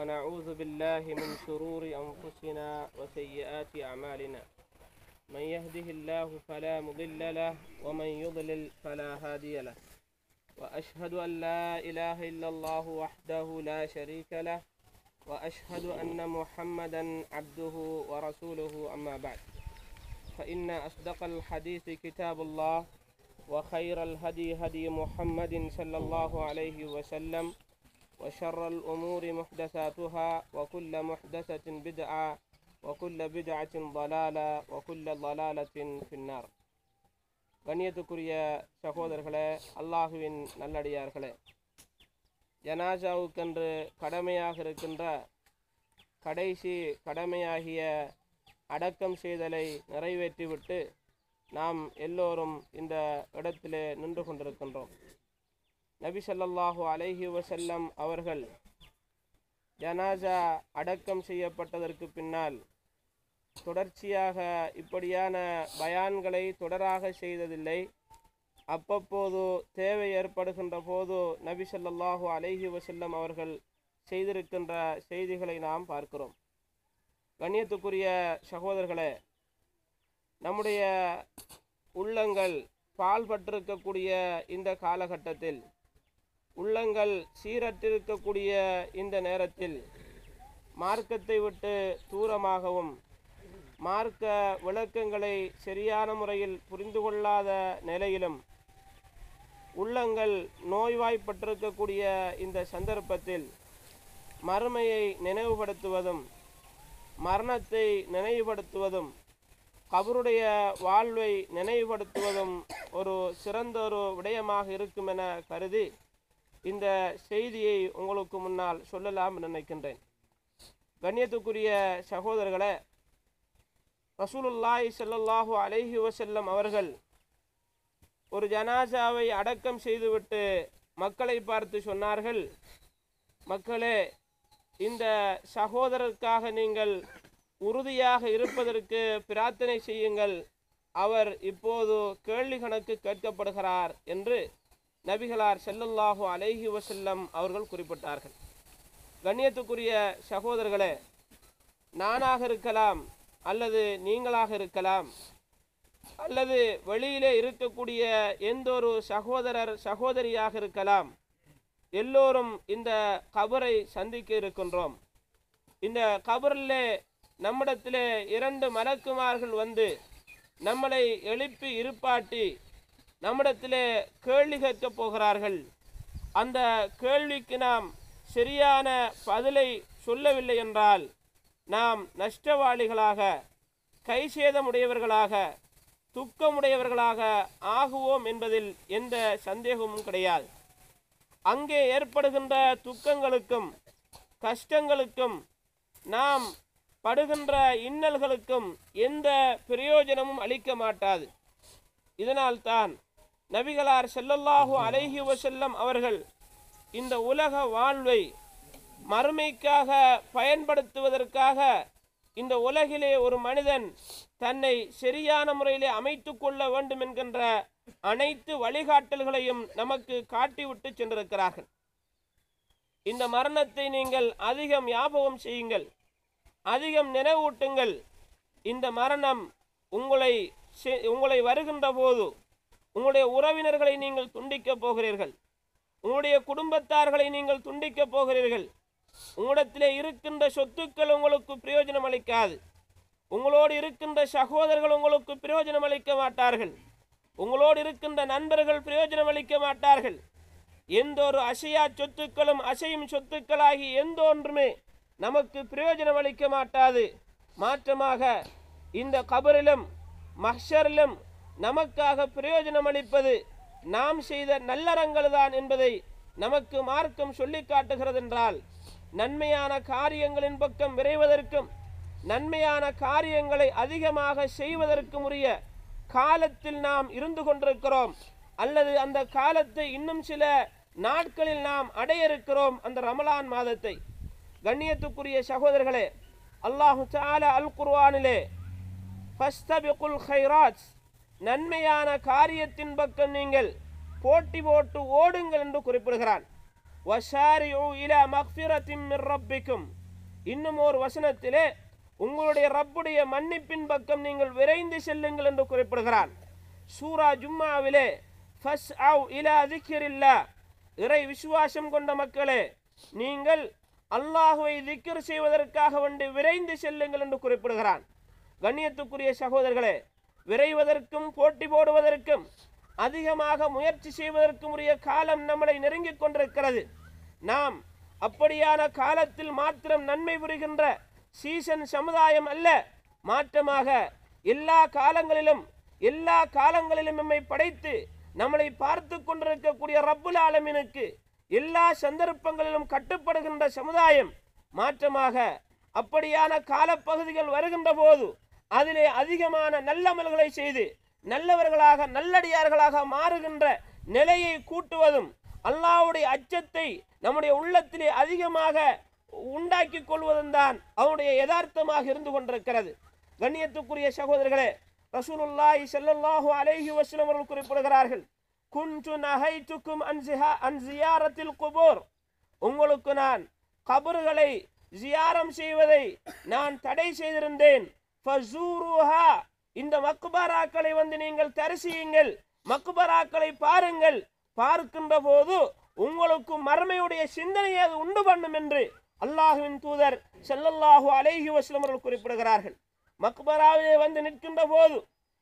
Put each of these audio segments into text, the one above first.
ونعوذ بالله من شرور أنفسنا وسيئات أعمالنا. من يهده الله فلا مضل له ومن يضلل فلا هادي له. وأشهد أن لا إله إلا الله وحده لا شريك له وأشهد أن محمدا عبده ورسوله أما بعد. فإن أصدق الحديث كتاب الله وخير الهدي هدي محمد صلى الله عليه وسلم وشر الأمور محدثاتها وكل محدثة بدعة وكل بدعة ضلالة وكل ضلالة في النار கண்ணியத்துக்குரிய சகோதரர்களே அல்லாஹுவின் நல்லடியார்களே ஜனாசாவுக்கென்று கடமையாக இருக்கின்ற கடைசி கடமையாகிய அடக்கம் செய்தலை நிறைவேற்றிவிட்டு நாம் எல்லோரும் இந்த இடத்திலே நின்று கொண்டிருக்கின்றோம் நபி சல்லாஹூ அலைஹி வசல்லம் அவர்கள் ஜனாசா அடக்கம் செய்யப்பட்டதற்கு பின்னால் தொடர்ச்சியாக இப்படியான பயான்களை தொடராக செய்ததில்லை. அப்பப்போது தேவை ஏற்படுகின்ற போது நபி ஸல்லல்லாஹு அலைஹி வசல்லம் அவர்கள் செய்திருக்கின்ற செய்திகளை நாம் பார்க்கிறோம். கண்ணியத்துக்குரிய சகோதரர்களே நம்முடைய உள்ளங்கள் பால்பட்டிருக்கக்கூடிய இந்த காலகட்டத்தில் உள்ளங்கள் சீரற்றிருக்கக்கூடிய இந்த நேரத்தில் மார்க்கத்தை விட்டு தூரமாகவும் மார்க்க விளக்கங்களை சரியான முறையில் புரிந்து கொள்ளாத நிலையிலும் உள்ளங்கள் நோய்வாய்ப்பட்டிருக்கக்கூடிய இந்த சந்தர்ப்பத்தில் மறுமையை நினைவுபடுத்துவதும் மரணத்தை நினைவுபடுத்துவதும் கபருடைய வாழ்வை நினைவுபடுத்துவதும் ஒரு சிறந்த ஒரு விடயமாக இருக்கும் என கருதி இந்த செய்தியை உங்களுக்கு முன்னால் சொல்லலாம் நினைக்கின்றேன். கண்ணியத்துக்குரிய சகோதரர்களே ரசூலுல்லாய் செல்லல்லாஹு அலைஹி வசல்லம் அவர்கள் ஒரு ஜனாசாவை அடக்கம் செய்துவிட்டு மக்களை பார்த்து சொன்னார்கள் மக்களே இந்த சகோதரருக்காக நீங்கள் உறுதியாக இருப்பதற்கு பிரார்த்தனை செய்யுங்கள் அவர் இப்போது கேள்வி கணக்கு கேட்கப்படுகிறார் என்று நபிகளார் செல்லல்லாஹு அலைஹி வசல்லம் அவர்கள் குறிப்பிட்டார்கள். கண்ணியத்துக்குரிய சகோதரர்களே நானாக இருக்கலாம் அல்லது நீங்களாக இருக்கலாம் அல்லது வெளியிலே இருக்கக்கூடிய எந்த ஒரு சகோதரர் சகோதரியாக இருக்கலாம் எல்லோரும் இந்த கபரை சந்திக்க இருக்கின்றோம். இந்த கபரில் நம்மிடத்திலே இரண்டு மலக்குமார்கள் வந்து நம்மளை எழுப்பி இருப்பாட்டி நம்மிடத்திலே கேள்வி கேட்கப் போகிறார்கள். அந்த கேள்விக்கு நாம் சரியான பதிலை சொல்லவில்லை என்றால் நாம் நஷ்டவாளிகளாக கை சேதமுடையவர்களாக துக்கமுடையவர்களாக ஆகுவோம் என்பதில் எந்த சந்தேகமும் கிடையாது. அங்கே ஏற்படுகின்ற துக்கங்களுக்கும் கஷ்டங்களுக்கும் நாம் படுகின்ற இன்னல்களுக்கும் எந்த பிரயோஜனமும் அளிக்க மாட்டாது. இதனால்தான் நபிகளார் செல்லல்லாஹு அலைஹி வசல்லம் அவர்கள் இந்த உலக வாழ்வை மறுமைக்காக பயன்படுத்துவதற்காக இந்த உலகிலே ஒரு மனிதன் தன்னை சரியான முறையிலே அமைத்து கொள்ள வேண்டும் என்கின்ற அனைத்து வழிகாட்டல்களையும் நமக்கு காட்டிவிட்டு சென்றிருக்கிறார்கள். இந்த மரணத்தை நீங்கள் அதிகம் ஞாபகம் செய்யுங்கள். அதிகம் நினைவூட்டுங்கள். இந்த மரணம் உங்களை உங்களை வருகின்ற போது உங்களுடைய உறவினர்களை நீங்கள் துண்டிக்கப் போகிறீர்கள். உங்களுடைய குடும்பத்தார்களை நீங்கள் துண்டிக்கப் போகிறீர்கள். உங்களிடத்திலே இருக்கின்ற சொத்துக்கள் உங்களுக்கு பிரயோஜனம் அளிக்காது. உங்களோடு இருக்கின்ற சகோதரர்கள் உங்களுக்கு பிரயோஜனம் அளிக்க மாட்டார்கள். உங்களோடு இருக்கின்ற நண்பர்கள் பிரயோஜனம் அளிக்க மாட்டார்கள். எந்த ஒரு அசையா சொத்துக்களும் அசையும் சொத்துக்களாகி எந்த ஒன்றுமே நமக்கு பிரயோஜனம் அளிக்க மாட்டாது. மாற்றமாக இந்த கபரிலும் மஹ்ஷரிலும் நமக்காக பிரயோஜனம் அளிப்பது நாம் செய்த நல்லறங்கள் தான் என்பதை நமக்கு மார்க்கம் சொல்லி காட்டுகிறது என்றால் நன்மையான காரியங்களின் பக்கம் விரைவதற்கும் நன்மையான காரியங்களை அதிகமாக செய்வதற்கும் உரிய காலத்தில் நாம் இருந்து கொண்டிருக்கிறோம். அல்லது அந்த காலத்தை இன்னும் சில நாட்களில் நாம் அடைய இருக்கிறோம் அந்த ரமலான் மாதத்தை. கண்ணியத்துக்குரிய சகோதரர்களே அல்லாஹு தாலா அல் குர்வானிலே ஃபஸ்தபிகுல் ஹைராஜ் நன்மையான காரியத்தின் பக்கம் நீங்கள் போட்டி போட்டு ஓடுங்கள் என்று குறிப்பிடுகிறான். இன்னும் ஒரு வசனத்திலே உங்களுடைய ரப்புடைய மன்னிப்பின் பக்கம் நீங்கள் விரைந்து செல்லுங்கள் என்று குறிப்பிடுகிறான். சூரா ஜும்மாவிலே ஃபஸ் அவ் இலா திக்ரில்லா. இறை விசுவாசம் கொண்ட மக்களே நீங்கள் அல்லாஹுவை திக்கர் செய்வதற்காக வந்து விரைந்து செல்லுங்கள் என்று குறிப்பிடுகிறான். கண்ணியத்துக்குரிய சகோதரர்களே விரைவதற்கும் போட்டி போடுவதற்கும் அதிகமாக முயற்சி செய்வதற்கும் உரிய காலம் நம்மளை நெருங்கிக் கொண்டிருக்கிறது. நாம் அப்படியான காலத்தில் மாத்திரம் நன்மை புரிகின்ற சீசன் சமுதாயம் அல்ல. மாற்றமாக எல்லா காலங்களிலும் எல்லா காலங்களிலும் நம்மை படைத்து நம்மளை பார்த்து கொண்டிருக்கக்கூடிய ரப்புல் ஆலமினுக்கு எல்லா சந்தர்ப்பங்களிலும் கட்டுப்படுகின்ற சமுதாயம் மாற்றமாக அப்படியான காலப்பகுதிகள் வருகின்ற போது அதிலே அதிகமான நல்லமல்களை செய்து நல்லவர்களாக நல்லடியார்களாக மாறுகின்ற நிலையை கூட்டுவதும் அல்லாவுடைய அச்சத்தை நம்முடைய உள்ளத்திலே அதிகமாக உண்டாக்கி கொள்வதும் தான் அவனுடைய யதார்த்தமாக இருந்து கொண்டிருக்கிறது. கண்ணியத்துக்குரிய சகோதரர்களே ரசூலுல்லாஹி ஸல்லல்லாஹு அலைஹி வஸல்லம் அவர்கள் குறிப்பிடுகிறார்கள் குன்து நஹைத்துக்கும் அன் ஜிஹா குபூர். உங்களுக்கு நான் கபர்களை ஜியாரம் செய்வதை நான் தடை செய்திருந்தேன். ஃபசூருஹா. இந்த மக்பராக்களை வந்து நீங்கள் தரிசியுங்கள். மக்பராக்களை பாருங்கள். பார்க்கின்ற போது உங்களுக்கு மர்மையுடைய சிந்தனையை அது உண்டு பண்ணும் என்று அல்லாஹுவின் தூதர் செல்லல்லாஹு அலேஹி வஸல்லம் அவர்கள் குறிப்பிடுகிறார்கள். மக்பராவிலே வந்து நிற்கின்ற போது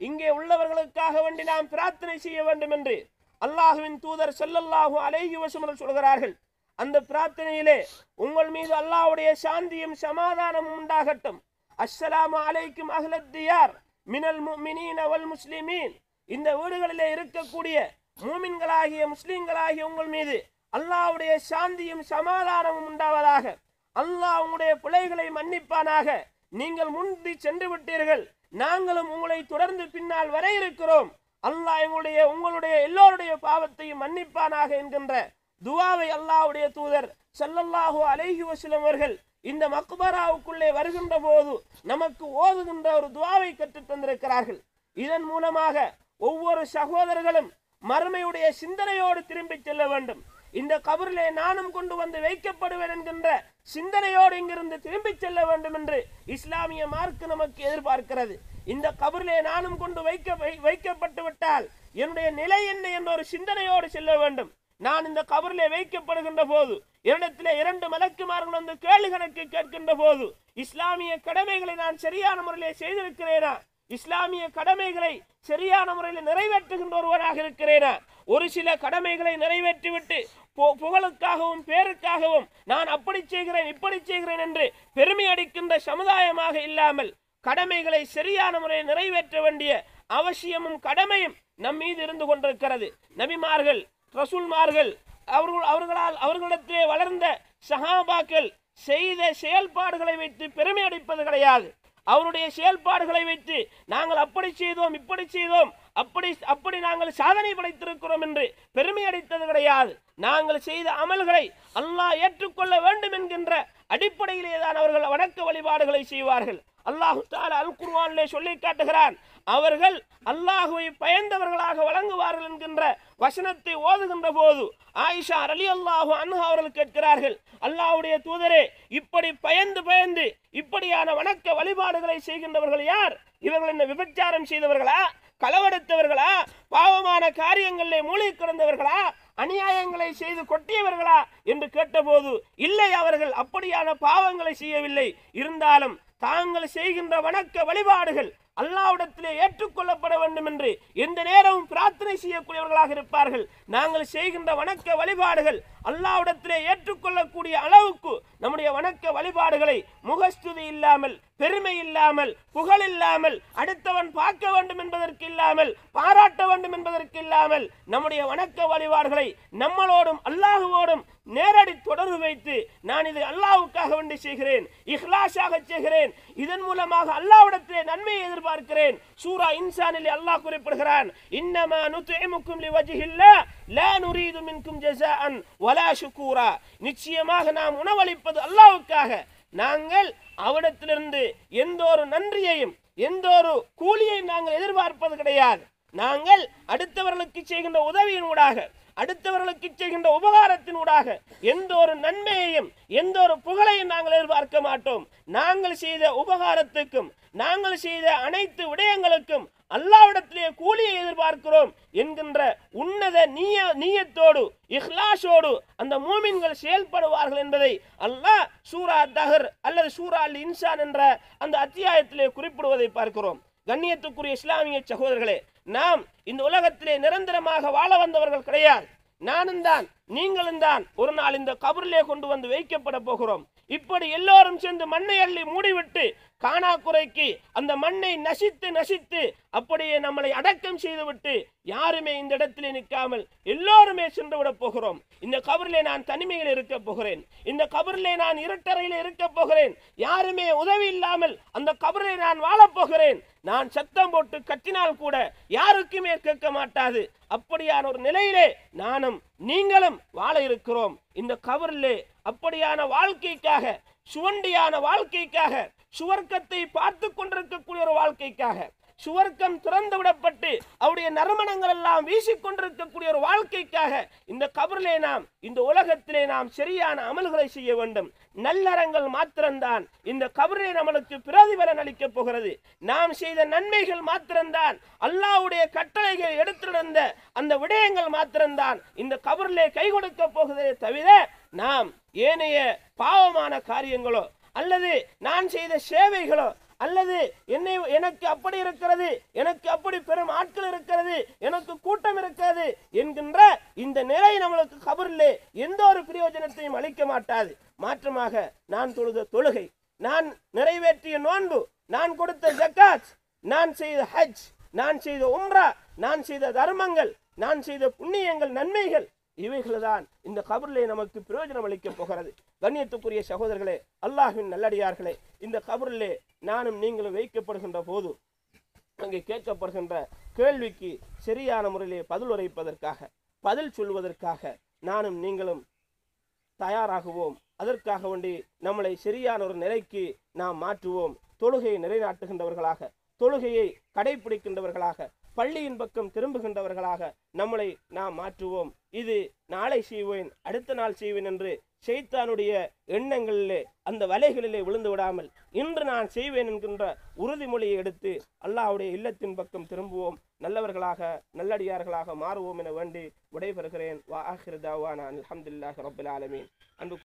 இங்கே உள்ளவர்களுக்காக வேண்டி நாம் பிரார்த்தனை செய்ய வேண்டும் என்று அல்லாஹுவின் தூதர் செல்லல்லாஹு அலேஹி வஸல்லம் சொல்கிறார்கள். அந்த பிரார்த்தனையிலே உங்கள் மீது அல்லாஹ்வுடைய சாந்தியும் சமாதானமும் உண்டாகட்டும். அஸ்ஸலாமு அலைக்கும் அஹ்லத் தியார் மினல் முமினீன வல் முஸ்லிமீன். இந்த வீடுகளிலே இருக்கக்கூடிய மூமின்களாகிய முஸ்லீம்களாகிய உங்கள் மீது அல்லாஹ்வுடைய சாந்தியும் சமாதானமும் உண்டாவதாக அல்லாஹ் உங்களுடைய பிழைகளை மன்னிப்பானாக. நீங்கள் முந்தி சென்று விட்டீர்கள். நாங்களும் உங்களை தொடர்ந்து பின்னால் வர இருக்கிறோம். அல்லாஹ் எங்களுடைய உங்களுடைய எல்லோருடைய பாவத்தையும் மன்னிப்பானாக என்கின்ற துவாவை அல்லாஹ்வுடைய தூதர் ஸல்லல்லாஹு அலைஹி வஸல்லம் அவர்கள் இந்த மக்பராவுக்குள்ளே வருகின்ற போது நமக்கு ஓதுகின்ற ஒரு துவாவை கற்றுத் தந்திருக்கிறார்கள். இதன் மூலமாக ஒவ்வொரு சகோதரர்களும் மறுமையுடைய சிந்தனையோடு திரும்பி செல்ல வேண்டும். இந்த கபரிலே நானும் கொண்டு வந்து வைக்கப்படுவேன் என்கின்ற சிந்தனையோடு இங்கிருந்து திரும்பி செல்ல வேண்டும் என்று இஸ்லாமிய மார்க்கு நமக்கு எதிர்பார்க்கிறது. இந்த கபரிலே நானும் கொண்டு வைக்க வை- வைக்கப்பட்டு விட்டால் என்னுடைய நிலை என்ன என்ற ஒரு சிந்தனையோடு செல்ல வேண்டும். நான் இந்த கபரிலே வைக்கப்படுகின்ற போது என்னிடத்திலே இரண்டு மலக்குமார்கள் வந்து கேள்வி கணக்கு கேட்கின்ற போது இஸ்லாமிய கடமைகளை நான் சரியான முறையிலே செய்திருக்கிறேனா? இஸ்லாமிய கடமைகளை சரியான முறையில் நிறைவேற்றுகின்ற ஒருவராக இருக்கிறேனா? ஒரு சில கடமைகளை நிறைவேற்றிவிட்டு பு- புகழுக்காகவும் பேருக்காகவும் நான் அப்படி செய்கிறேன் இப்படி செய்கிறேன் என்று பெருமை அடிக்கின்ற சமுதாயமாக இல்லாமல் கடமைகளை சரியான முறையில் நிறைவேற்ற வேண்டிய அவசியமும் கடமையும் நம் மீது இருந்து கொண்டிருக்கிறது. நபிமார்கள் ரசூல்மார்கள் அவர்கள் அவர்களால் அவர்களிடத்திலே வளர்ந்த சஹாபாக்கள் செய்த செயல்பாடுகளை வைத்து பெருமை அடிப்பது கிடையாது. அவருடைய செயல்பாடுகளை வைத்து நாங்கள் அப்படி செய்தோம் இப்படி செய்தோம் அப்படி அப்படி நாங்கள் சாதனை படைத்திருக்கிறோம் என்று பெருமை அடித்தது கிடையாது. நாங்கள் செய்த அமல்களை அல்லாஹ் ஏற்றுக்கொள்ள வேண்டும் என்கின்ற அடிப்படையிலே தான் அவர்கள் வணக்க வழிபாடுகளை செய்வார்கள். அல்லாஹு தாலா அல் குர்வானிலே சொல்லி காட்டுகிறான். அவர்கள் அல்லாஹுவை பயந்தவர்களாக வழங்குவார்கள் என்கின்ற வசனத்தை ஓதுகின்ற போது ஆயிஷா அலி அல்லாஹு அன்ஹா அவர்கள் கேட்கிறார்கள் அல்லாஹுடைய தூதரே இப்படி பயந்து பயந்து இப்படியான வணக்க வழிபாடுகளை செய்கின்றவர்கள் யார்? இவர்கள் என்ன விபச்சாரம் செய்தவர்களா? களவெடுத்தவர்களா? பாவமான காரியங்களிலே மூழ்கி கிடந்தவர்களா? அநியாயங்களை செய்து கொட்டியவர்களா? என்று கேட்டபோது இல்லை அவர்கள் அப்படியான பாவங்களை செய்யவில்லை. இருந்தாலும் தாங்கள் செய்கின்ற வணக்க வழிபாடுகள் அல்லாவிடத்திலே ஏற்றுக்கொள்ளப்பட வேண்டும் என்று எந்த நேரமும் பிரார்த்தனை செய்யக்கூடியவர்களாக இருப்பார்கள். நாங்கள் செய்கின்ற வணக்க வழிபாடுகள் அல்லாவிடத்திலே ஏற்றுக்கொள்ளக்கூடிய அளவுக்கு நம்முடைய வணக்க வழிபாடுகளை முகஸ்துதி இல்லாமல் பெருமை இல்லாமல் புகழ் இல்லாமல் அடுத்தவன் பார்க்க வேண்டும் என்பதற்கு இல்லாமல் பாராட்ட வேண்டும் என்பதற்கு இல்லாமல் நம்முடைய வணக்க வழிபாடுகளை நம்மளோடும் அல்லாஹுவோடும் நேரடி தொடர்பு வைத்து நான் இது அல்லாஹ்வுக்காக வேண்டி செய்கிறேன் இஹ்லாஷாக செய்கிறேன். இதன் மூலமாக அல்லாவிடத்திலே நன்மையை எதிர்பார்க்கிறேன். சூரா இன்சானில் அல்லாஹ் குறிப்பிடுகிறான் இன்னமா நுத்துமுக்கும் லிவஜ்ஹில்லா லா நுரீது மின்கும் ஜஸாஅன் வலா ஷுக்கூரா நிச்சயமாக நாம் உணவளிப்பது அல்லாவுக்காக நாங்கள் அவரிடத்திலிருந்து எந்த ஒரு நன்றியையும் எந்த ஒரு கூலியையும் நாங்கள் எதிர்பார்ப்பது கிடையாது. நாங்கள் அடுத்தவர்களுக்கு செய்கின்ற உதவியின் ஊடாக அடுத்தவர்களுக்கு செய்கின்ற உபகாரத்தினூடாக எந்த ஒரு நன்மையையும் எந்த ஒரு புகழையும் நாங்கள் எதிர்பார்க்க மாட்டோம். நாங்கள் செய்த உபகாரத்துக்கும் நாங்கள் செய்த அனைத்து விடயங்களுக்கும் அல்லாவிடத்திலே கூலியை எதிர்பார்க்கிறோம் என்கின்ற உன்னத நீய நீயத்தோடு இஹ்லாஷோடு அந்த மூமின்கள் செயல்படுவார்கள் என்பதை அல்லாஹ் சூரா தஹர் அல்லது சூரா அல் இன்சான் என்ற அந்த அத்தியாயத்திலே குறிப்பிடுவதை பார்க்கிறோம். கண்ணியத்துக்குரிய இஸ்லாமிய சகோதரர்களே நாம் இந்த உலகத்திலே நிரந்தரமாக வாழ வந்தவர்கள் கிடையாது. நானும் தான் நீங்களும் தான் ஒரு நாள் இந்த கபரிலே கொண்டு வந்து வைக்கப்பட போகிறோம். இப்படி எல்லோரும் சேர்ந்து மண்ணை அள்ளி மூடிவிட்டு காணாக்குறைக்கு அந்த மண்ணை நசித்து நசித்து அப்படியே நம்மளை அடக்கம் செய்துவிட்டு யாருமே இந்த இடத்திலே நிற்காமல் எல்லோருமே சென்று விட போகிறோம். இந்த கபரிலே நான் தனிமையில் இருக்க போகிறேன். இந்த கபரிலே நான் இருட்டறையில் இருக்க போகிறேன். யாருமே உதவி இல்லாமல் அந்த கபரிலே நான் வாழப்போகிறேன் நான் சத்தம் போட்டு கத்தினால் கூட யாருக்குமே கேட்க மாட்டாது. அப்படியான ஒரு நிலையிலே நானும் நீங்களும் வாழ இருக்கிறோம். இந்த கபரிலே அப்படியான வாழ்க்கைக்காக சுவண்டியான வாழ்க்கைக்காக சுவர்க்கத்தை பார்த்து கொண்டிருக்கக்கூடிய ஒரு வாழ்க்கைக்காக. சுவர்க்கம் திறந்து விடப்பட்டு அவருடைய நறுமணங்கள் எல்லாம் வீசிக்கொண்டிருக்கக்கூடிய ஒரு வாழ்க்கைக்காக இந்த கபரிலே நாம் இந்த உலகத்திலே நாம் சரியான அமல்களை செய்ய வேண்டும். நல்லறங்கள் மாத்திரம்தான். இந்த கபரிலே நம்மளுக்கு பிரதிபலன் அளிக்கப் போகிறது. நாம் செய்த நன்மைகள் மாத்திரம்தான். அல்லாவுடைய கட்டளைகள் எடுத்திருந்த அந்த விடயங்கள் மாத்திரம்தான். இந்த கபரிலே கை கொடுக்க போகிறதே தவிர நாம் ஏனைய பாவமான காரியங்களோ அல்லது நான் செய்த சேவைகளோ அல்லது என்னை எனக்கு அப்படி இருக்கிறது எனக்கு அப்படி பெரும் ஆட்கள் இருக்கிறது எனக்கு கூட்டம் இருக்கிறது என்கின்ற இந்த நிலை நம்மளுக்கு கபரிலே எந்த ஒரு பிரயோஜனத்தையும் அளிக்க மாட்டாது. மாற்றமாக நான் தொழுத தொழுகை நான் நிறைவேற்றிய நோன்பு நான் கொடுத்த ஜக்காத் நான் செய்த ஹஜ் நான் செய்த உம்ரா நான் செய்த தர்மங்கள் நான் செய்த புண்ணியங்கள் நன்மைகள் இவைகள் தான் இந்த கபரிலே நமக்கு பிரயோஜனம் அளிக்கப் போகிறது. கண்ணியத்துக்குரிய சகோதரர்களே அல்லாஹின் நல்லடியார்களே இந்த கபரிலே நானும் நீங்களும் வைக்கப்படுகின்ற போது அங்கே கேட்கப்படுகின்ற கேள்விக்கு சரியான முறையிலே பதில் உரைப்பதற்காக பதில் சொல்வதற்காக நானும் நீங்களும் தயாராகுவோம். அதற்காக வேண்டி நம்மளை சரியான ஒரு நிலைக்கு நாம் மாற்றுவோம். தொழுகையை நிலைநாட்டுகின்றவர்களாக தொழுகையை கடைபிடிக்கின்றவர்களாக பள்ளியின் பக்கம் திரும்புகின்றவர்களாக நம்மளை நாம் மாற்றுவோம். இது நாளை செய்வேன் அடுத்த நாள் செய்வேன் என்று ஷைத்தானுடைய எண்ணங்களிலே அந்த வலைகளிலே விழுந்து விடாமல் இன்று நான் செய்வேன் என்கின்ற உறுதிமொழியை எடுத்து அல்லாஹுடைய இல்லத்தின் பக்கம் திரும்புவோம். நல்லவர்களாக நல்லடியார்களாக மாறுவோம் என வேண்டி விடைபெறுகிறேன். வா ஆஹிர் தாவானா. அல்ஹம்துலில்லாஹி ரப்பில் ஆலமீன். அன்பு